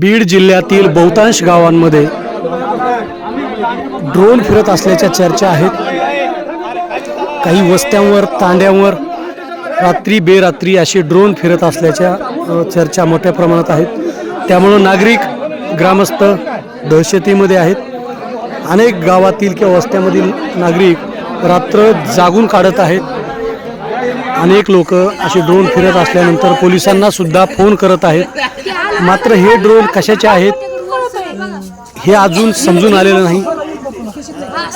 बीड जिल्ह्यातील बहुतांश गावांमध्ये ड्रोन फिरत असल्याच्या चर्चा आहेत. काही वस्त्यांवर तांड्यांवर रात्री बेरात्री असे ड्रोन फिरत असल्याच्या चर्चा मोठ्या प्रमाणात आहेत. त्यामुळं नागरिक ग्रामस्थ दहशतीमध्ये आहेत. अनेक गावातील किंवा वस्त्यामधील नागरिक रात्र जागून काढत आहेत. अनेक लोक असे ड्रोन फिरत असल्यानंतर पोलिसांना सुद्धा फोन करत आहेत. मात्र हे ड्रोन कशाचे आहेत हे अजून समजून आलेलं नाही.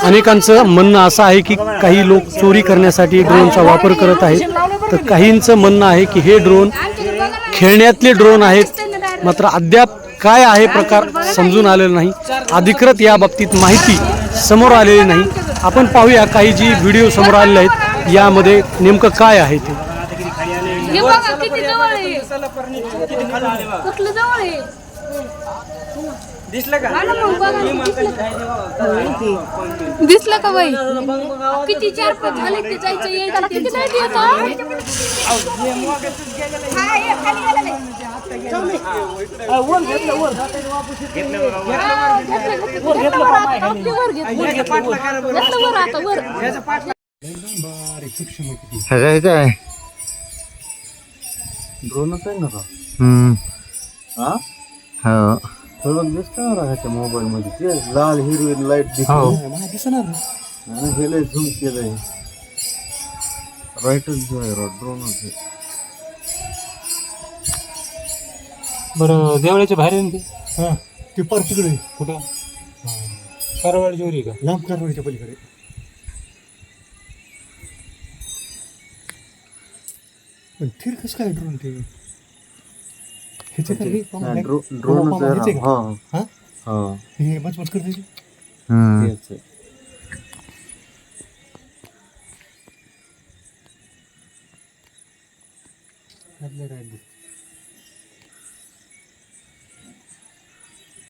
अनेकांचं म्हणणं असं आहे की काही लोक चोरी करण्यासाठी ड्रोनचा वापर करत आहेत. तर काहींचं म्हणणं आहे की हे ड्रोन खेळण्यातले ड्रोन आहेत. मात्र अद्याप काय आहे प्रकार समजून आलेला नाही. अधिकृत या बाबतीत माहिती समोर आलेली नाही. आपण पाहूया काही जी व्हिडिओ समोर आलेले आहेत. यामध्ये नेमकं काय आहे ते? हे बघा किती जवळ आहे. कुठलं जवळ आहे? दिसलं का? दिसलं बाई? किती चार पाच झाले ते जायचं यायचं किती नाही देत वर आता वर. काय काय ड्रोनच आहे ना हम्म. हा? हो. थोडं दिसतं ना ह्याच्या मोबाईल मध्ये ते लाल हिरवी लाइट दिसणार हे लय झूम केलंय. राईटच जो आहे ड्रोनच आहे. बरं देवळाच्या बाहेर आहे ना ते? हा ते पार तिकडे कुठं? कारवाड जोरी का? लांब कारवाईच्या पलीकडे. पण थिर कसं काय ड्रोन ते ह्याचे आहे? ह्याचे का? हा हा हा हे करते ते? काय दिसतं.